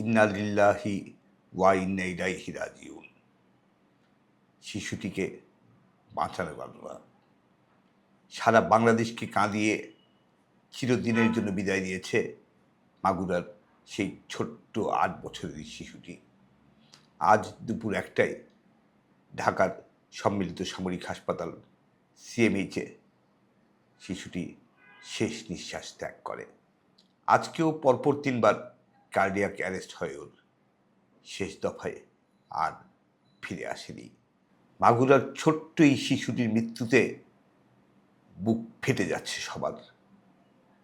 ইন্নালিল্লাহি ওয়া ইন্না ইলাইহি শিশুটিকে বাঁচানো গেল না। সারা বাংলাদেশকে কাঁদিয়ে চিরদিনের জন্য বিদায় দিয়েছে মাগুরার সেই ছোট্ট আট বছরের শিশুটি। আজ দুপুর একটাই ঢাকার সম্মিলিত সামরিক হাসপাতাল সিএমএইচে শিশুটি শেষ নিঃশ্বাস ত্যাগ করে। আজকেও পরপর তিনবার কার্ডিয়াক অ্যারেস্ট হয় ওর শেষ দফায় আর ফিরে আসেনি। মাগুরার ছোট্ট এই শিশুটির মৃত্যুতে বুক ফেটে যাচ্ছে সবার।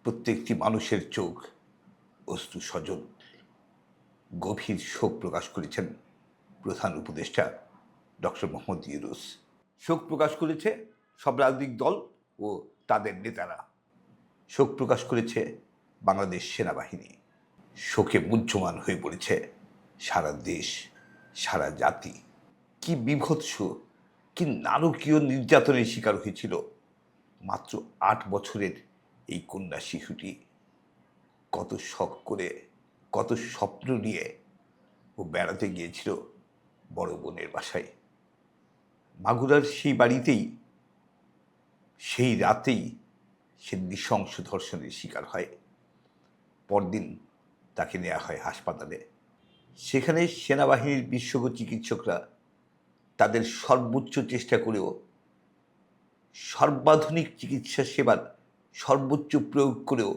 প্রত্যেকটি মানুষের চোখ অস্তু স্বজন গভীর শোক প্রকাশ করেছেন প্রধান উপদেষ্টা ডক্টর মোহাম্মদ ইউরুস শোক প্রকাশ করেছে সব রাজনৈতিক দল ও তাদের নেতারা। শোক প্রকাশ করেছে বাংলাদেশ সেনাবাহিনী। শোকে মুহ্যমান হয়ে পড়েছে সারা দেশ, সারা জাতি। কি বিভৎস, কি নারকীয় নির্যাতনের শিকার হয়েছিল মাত্র আট বছরের এই কন্যা শিশুটি। কত শখ করে, কত স্বপ্ন নিয়ে ও বেড়াতে গিয়েছিল বড় বোনের বাসায়। মাগুরার সেই বাড়িতেই, সেই রাতেই সে নৃশংস ধর্ষণের শিকার হয়। পরদিন তাকে নেওয়া হয় হাসপাতালে। সেখানে সেনাবাহিনীর বিশ্বজ্ঞ চিকিৎসকরা তাদের সর্বোচ্চ চেষ্টা করেও সর্বাধুনিক চিকিৎসা সেবার সর্বোচ্চ প্রয়োগ করেও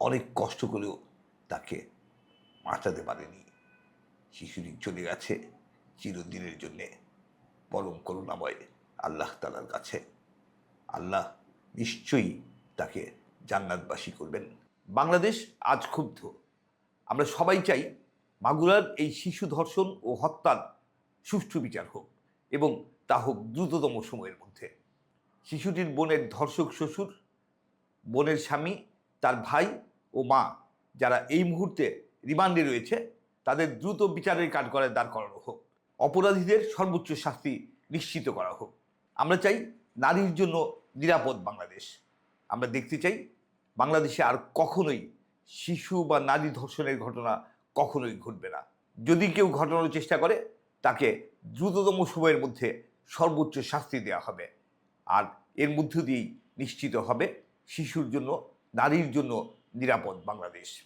অনেক কষ্ট করেও তাকে বাঁচাতে পারেনি। শিশুটি চলে গেছে চিরদিনের জন্যে, পরম করুণাময় আল্লাহ তালার কাছে। আল্লাহ নিশ্চয়ই তাকে জান্নাতবাসী করবেন। বাংলাদেশ আজ ক্ষুব্ধ। আমরা সবাই চাই মাগুরার এই শিশু ধর্ষণ ও হত্যার সুষ্ঠু বিচার হোক এবং তা হোক দ্রুততম সময়ের মধ্যে। শিশুটির বোনের ধর্ষক শ্বশুর, বোনের স্বামী, তার ভাই ও মা যারা এই মুহূর্তে রিমান্ডে রয়েছে, তাদের দ্রুত বিচারের কাঠগড়ায় দাঁড় করানো হোক। অপরাধীদের সর্বোচ্চ শাস্তি নিশ্চিত করা হোক। আমরা চাই নারীর জন্য নিরাপদ বাংলাদেশ। আমরা দেখতে চাই বাংলাদেশে আর কখনোই শিশু বা নারী ধর্ষণের ঘটনা কখনোই ঘটবে না। যদি কেউ ঘটানোর চেষ্টা করে, তাকে দ্রুততম সময়ের মধ্যে সর্বোচ্চ শাস্তি দেওয়া হবে। আর এর মধ্য দিয়েই নিশ্চিত হবে শিশুর জন্য, নারীর জন্য নিরাপদ বাংলাদেশ।